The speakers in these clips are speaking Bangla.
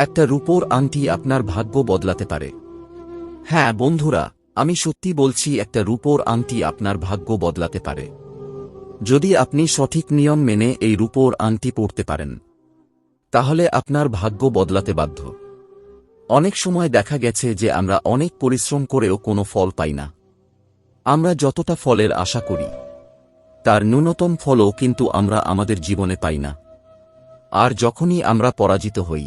একটা রূপোর আংটি আপনার ভাগ্য বদলাতে পারে। হ্যাঁ বন্ধুরা, আমি সত্যি বলছি একটা রূপোর আংটি আপনার ভাগ্য বদলাতে পারে। যদি আপনি সঠিক নিয়ম মেনে এই রূপোর আংটি পড়তে পারেন, তাহলে আপনার ভাগ্য বদলাতে বাধ্য। অনেক সময় দেখা গেছে যে আমরা অনেক পরিশ্রম করেও কোনো ফল পাই না। আমরা যতটা ফলের আশা করি, তার ন্যূনতম ফলও কিন্তু আমরা আমাদের জীবনে পাই না। আর যখনই আমরা পরাজিত হই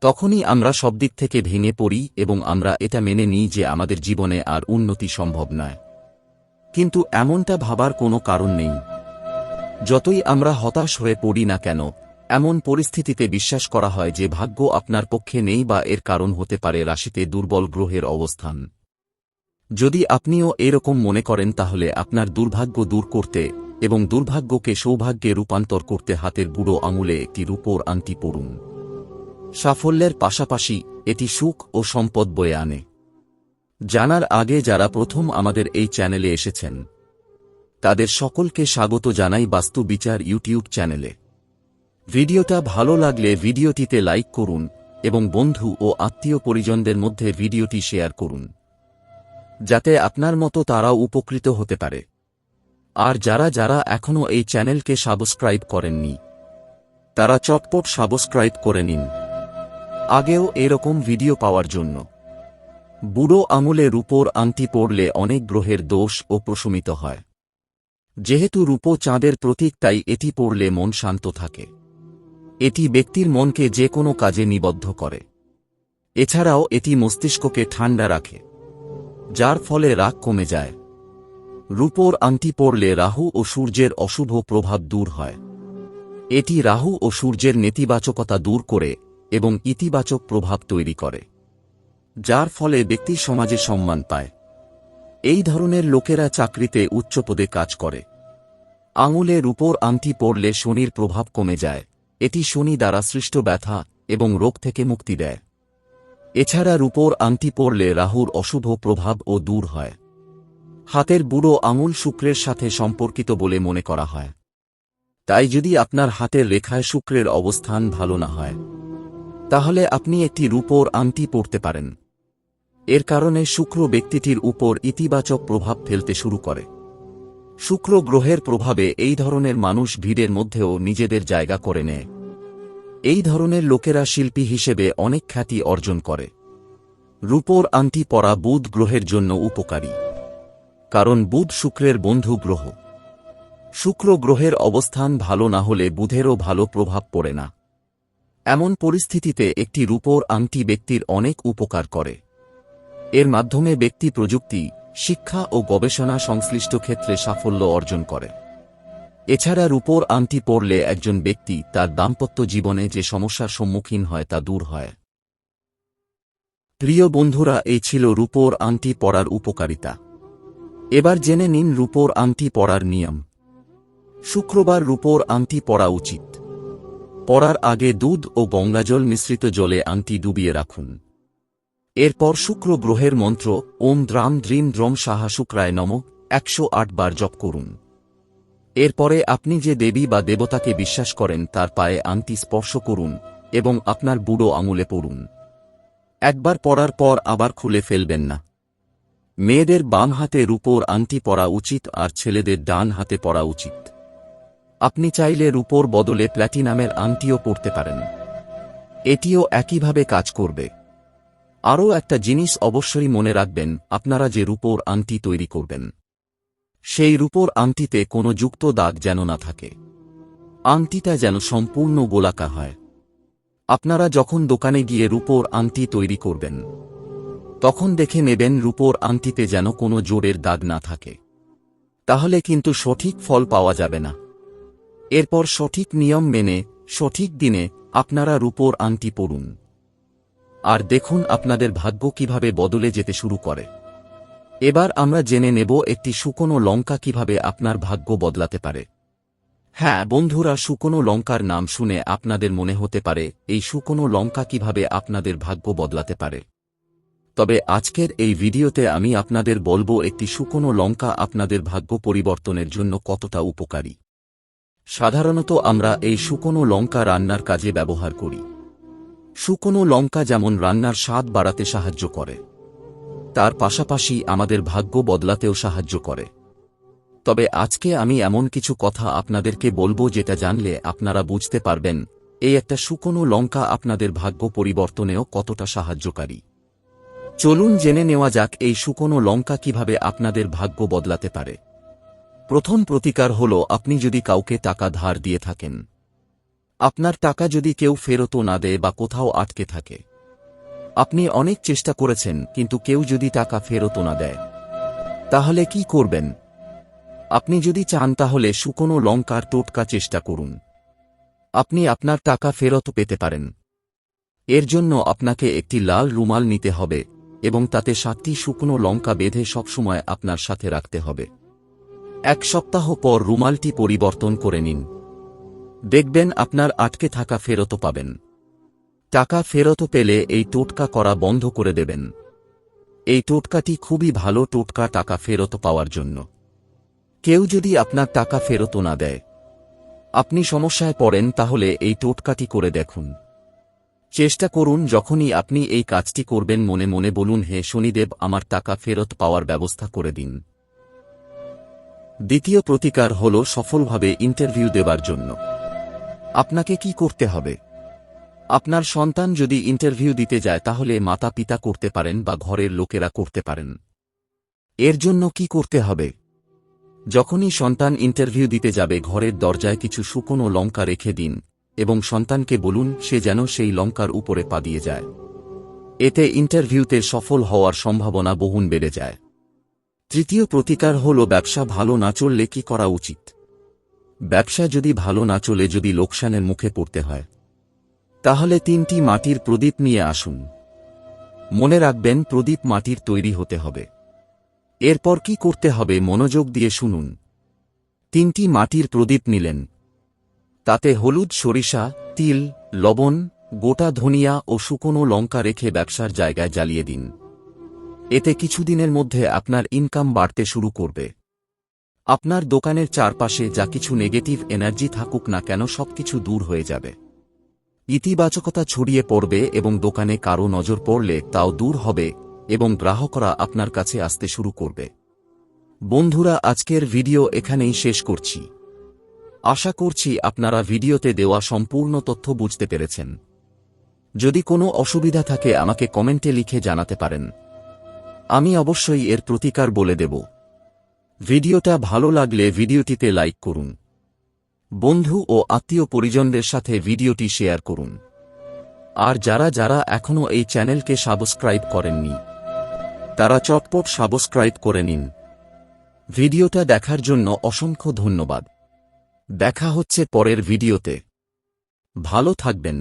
তখনই আমরা সব দিক থেকে ভেঙে পড়ি এবং আমরা এটা মেনে নিই যে আমাদের জীবনে আর উন্নতি সম্ভব নয়। কিন্তু এমনটা ভাবার কোনো কারণ নেই। যতই আমরা হতাশ হয়ে পড়ি না কেন, এমন পরিস্থিতিতে বিশ্বাস করা হয় যে ভাগ্য আপনার পক্ষে নেই বা এর কারণ হতে পারে রাশিতে দুর্বল গ্রহের অবস্থান। যদি আপনিও এরকম মনে করেন তাহলে আপনার দুর্ভাগ্য দূর করতে এবং দুর্ভাগ্যকে সৌভাগ্যে রূপান্তর করতে হাতের বুড়ো আঙুলে একটি রূপোর আংটি পড়ুন। সাফল্যের পাশাপাশি এটি সুখ ও সম্পদ বয়ে আনে। জানার আগে যারা প্রথম আমাদের এই চ্যানেলে এসেছেন, তাদের সকলকে স্বাগত জানাই বাস্তু বিচার ইউটিউব চ্যানেলে। ভিডিওটা ভালো লাগলে ভিডিওটিতে লাইক করুন এবং বন্ধু ও আত্মীয় পরিজনদের মধ্যে ভিডিওটি শেয়ার করুন, যাতে আপনার মতো তারাও উপকৃত হতে পারে। আর যারা যারা এখনও এই চ্যানেলকে সাবস্ক্রাইব করেননি, তারা চটপট সাবস্ক্রাইব করে নিন। আগেও এরকম ভিডিও পাওয়ার জন্য। বুড়ো আঙুলে রূপোর আংটি পড়লে অনেক গ্রহের দোষ ও প্রশমিত হয়। যেহেতু রূপো চাঁদের প্রতীক, তাই এটি পড়লে মন শান্ত থাকে। এটি ব্যক্তির মনকে যে কোনো কাজে নিবদ্ধ করে। এছাড়াও এটি মস্তিষ্ককে ঠান্ডা রাখে, যার ফলে রাগ কমে যায়। রূপোর আংটি পড়লে রাহু ও সূর্যের অশুভ প্রভাব দূর হয়। এটি রাহু ও সূর্যের নেতিবাচকতা দূর করে এবং ইতিবাচক প্রভাব তৈরি করে, যার ফলে ব্যক্তি সমাজে সম্মান পায়। এই ধরনের লোকেরা চাকরিতে উচ্চপদে কাজ করে। আঙুলে রূপোর আংটি পড়লে শনির প্রভাব কমে যায়। এটি শনি দ্বারা সৃষ্ট ব্যথা এবং রোগ থেকে মুক্তি দেয়। এছাড়া রূপোর আংটি পড়লে রাহুর অশুভ প্রভাব ও দূর হয়। হাতের বুড়ো আঙুল শুক্রের সাথে সম্পর্কিত বলে মনে করা হয়। তাই যদি আপনার হাতের রেখায় শুক্রের অবস্থান ভালো না হয় তাহলে আপনি একটি রূপোর আংটি পড়তে পারেন। এর কারণে শুক্র ব্যক্তিটির উপর ইতিবাচক প্রভাব ফেলতে শুরু করে। শুক্র গ্রহের প্রভাবে এই ধরনের মানুষ ভিড়ের মধ্যেও নিজেদের জায়গা করে নেয়। এই ধরনের লোকেরা শিল্পী হিসেবে অনেক খ্যাতি অর্জন করে। রূপোর আংটি পরা বুধ গ্রহের জন্য উপকারী। কারণ বুধ শুক্রের বন্ধু গ্রহ। শুক্র গ্রহের অবস্থান ভালো না হলে বুধেরও ভালো প্রভাব পড়ে না। এমন পরিস্থিতিতে একটি রূপোর আংটি ব্যক্তির অনেক উপকার করে। এর মাধ্যমে ব্যক্তি প্রযুক্তি, শিক্ষা ও গবেষণা সংশ্লিষ্ট ক্ষেত্রে সাফল্য অর্জন করে। এছাড়া রূপোর আংটি পড়লে একজন ব্যক্তি তার দাম্পত্য জীবনে যে সমস্যার সম্মুখীন হয় তা দূর হয়। প্রিয় বন্ধুরা, এই ছিল রূপোর আংটি পড়ার উপকারিতা। এবার জেনে নিন রূপোর আংটি পড়ার নিয়ম। শুক্রবার রূপোর আংটি পড়া উচিত। পড়ার আগে দুধ ও গঙ্গাজল মিশ্রিত জলে আংটি ডুবিয়ে রাখুন। এরপর শুক্র গ্রহের মন্ত্র, ওম দ্রাম দ্রিম দ্রম সাহা শুক্রায় নম, একশো আট বার জপ করুন। এরপরে আপনি যে দেবী বা দেবতাকে বিশ্বাস করেন, তার পায়ে আংটি স্পর্শ করুন এবং আপনার বুড়ো আঙুলে পড়ুন। একবার পড়ার পর আবার খুলে ফেলবেন না। মেয়েদের বাম হাতে রূপোর আংটি পরা উচিত আর ছেলেদের ডান হাতে পরা উচিত। আপনি চাইলে রূপোর বদলে প্ল্যাটিনামের আংটিও পড়তে পারেন। এটিও একইভাবে কাজ করবে। আরও একটা জিনিস অবশ্যই মনে রাখবেন, আপনারা যে রূপোর আংটি তৈরি করবেন, সেই রূপোর আংটিতে কোনো যুক্ত দাগ যেন না থাকে। আংটিটা যেন সম্পূর্ণ গোলাকা হয়। আপনারা যখন দোকানে গিয়ে রূপোর আংটি তৈরি করবেন, তখন দেখে নেবেন রূপোর আংটিতে যেন কোনো জোরের দাগ না থাকে। তাহলে কিন্তু সঠিক ফল পাওয়া যাবে না। এরপর সঠিক নিয়ম মেনে, সঠিক দিনে আপনারা রূপোর আংটি পড়ুন। আর দেখুন আপনাদের ভাগ্য কীভাবে বদলে যেতে শুরু করে। এবার আমরা জেনে নেব একটি শুকনো লঙ্কা কীভাবে আপনার ভাগ্য বদলাতে পারে। হ্যাঁ বন্ধুরা, শুকনো লঙ্কার নাম শুনে আপনাদের মনে হতে পারে, এই শুকনো লঙ্কা কীভাবে আপনাদের ভাগ্য বদলাতে পারে। তবে আজকের এই ভিডিওতে আমি আপনাদের বলব একটি শুকনো লঙ্কা আপনাদের ভাগ্য পরিবর্তনের জন্য কতটা উপকারী। সাধারণত আমরা এই শুকনো লঙ্কা রান্নার কাজে ব্যবহার করি। শুকনো লঙ্কা যেমন রান্নার স্বাদ বাড়াতে সাহায্য করে, তার পাশাপাশি আমাদের ভাগ্য বদলাতেও সাহায্য করে। তবে আজকে আমি এমন কিছু কথা আপনাদেরকে বলব যেটা জানলে আপনারা বুঝতে পারবেন, এই একটা শুকনো লঙ্কা আপনাদের ভাগ্য পরিবর্তনেও কতটা সাহায্যকারী। চলুন জেনে নেওয়া যাক এই শুকনো লঙ্কা কীভাবে আপনাদের ভাগ্য বদলাতে পারে। প্রথম প্রতিকার হল আপনি যদি কাউকে টাকা ধার দিয়ে থাকেন। আপনার টাকা যদি কেউ ফেরত না দেয় বা কোথাও আটকে থাকে। আপনি অনেক চেষ্টা করেছেন, কিন্তু কেউ যদি টাকা ফেরত না দেয়। তাহলে কি করবেন? আপনি যদি চান তাহলে শুকনো লঙ্কার টোটকা চেষ্টা করুন। আপনি আপনার টাকা ফেরত পেতে পারেন। এর জন্য আপনাকে একটি লাল রুমাল নিতে হবে এবং তাতে সাতটি শুকনো লঙ্কা বেঁধে সবসময় আপনার সাথে রাখতে হবে। এক সপ্তাহ পর রুমালটি পরিবর্তন করে নিন। দেখবেন আপনার আটকে থাকা ফেরত পাবেন। টাকা ফেরত পেলে এই টোটকা করা বন্ধ করে দেবেন। এই টোটকাটি খুবই ভালো টোটকা টাকা ফেরত পাওয়ার জন্য। কেউ যদি আপনার টাকা ফেরত না দেয়। আপনি সমস্যায় পড়েন তাহলে এই টোটকাটি করে দেখুন। চেষ্টা করুন যখনই আপনি এই কাজটি করবেন মনে মনে বলুন, হে শনিদেব, আমার টাকা ফেরত পাওয়ার ব্যবস্থা করে দিন। দ্বিতীয় প্রতিকার হল সফলভাবে ইন্টারভিউ দেবার জন্য। আপনাকে কি করতে হবে? আপনার সন্তান যদি ইন্টারভিউ দিতে যায় তাহলে মাতা পিতা করতে পারেন বা ঘরের লোকেরা করতে পারেন। এর জন্য কি করতে হবে? যখনই সন্তান ইন্টারভিউ দিতে যাবে ঘরের দরজায় কিছু শুকনো লঙ্কা রেখে দিন এবং সন্তানকে বলুন, সে যেন সেই লঙ্কার উপরে পা দিয়ে যায়। এতে ইন্টারভিউতে সফল হওয়ার সম্ভাবনা বহুন বেড়ে যায়। তৃতীয় প্রতিকার হল ব্যবসা ভালো না চললে কি করা উচিত? ব্যবসা যদি ভালো না চলে যদি লোকসানের মুখে পড়তে হয়। তাহলে তিনটি মাটির প্রদীপ নিয়ে আসুন। মনে রাখবেন, প্রদীপ মাটির তৈরি হতে হবে। এরপর কি করতে হবে মনোযোগ দিয়ে শুনুন। তিনটি মাটির প্রদীপ নিলেন। তাতে হলুদ, সরিষা, তিল, লবণ, গোটা ধনিয়া ও শুকনো লঙ্কা রেখে ব্যবসার জায়গায় জ্বালিয়ে দিন। এতে কিছুদিনের মধ্যে আপনার ইনকাম বাড়তে শুরু করবে। আপনার দোকানের চারপাশে যা কিছু নেগেটিভ এনার্জি থাকুক না কেন সবকিছু দূর হয়ে যাবে। ইতিবাচকতা ছড়িয়ে পড়বে এবং দোকানে কারও নজর পড়লে তাও দূর হবে এবং গ্রাহকরা আপনার কাছে আসতে শুরু করবে। বন্ধুরা, আজকের ভিডিও এখানেই শেষ করছি। আশা করছি আপনারা ভিডিওতে দেওয়া সম্পূর্ণ তথ্য বুঝতে পেরেছেন। যদি কোনো অসুবিধা থাকে আমাকে কমেন্টে লিখে জানাতে পারেন। আমি অবশ্যই এর প্রতিকার বলে দেব। ভিডিওটা ভালো লাগলে ভিডিওটিতে লাইক করুন। বন্ধু ও আত্মীয় পরিজনদের সাথে ভিডিওটি শেয়ার করুন। আর যারা যারা এখনও এই চ্যানেলকে সাবস্ক্রাইব করেননি, তারা চটপট সাবস্ক্রাইব করে নিন। ভিডিওটা দেখার জন্য অসংখ্য ধন্যবাদ। দেখা হচ্ছে পরের ভিডিওতে। ভালো থাকবেন।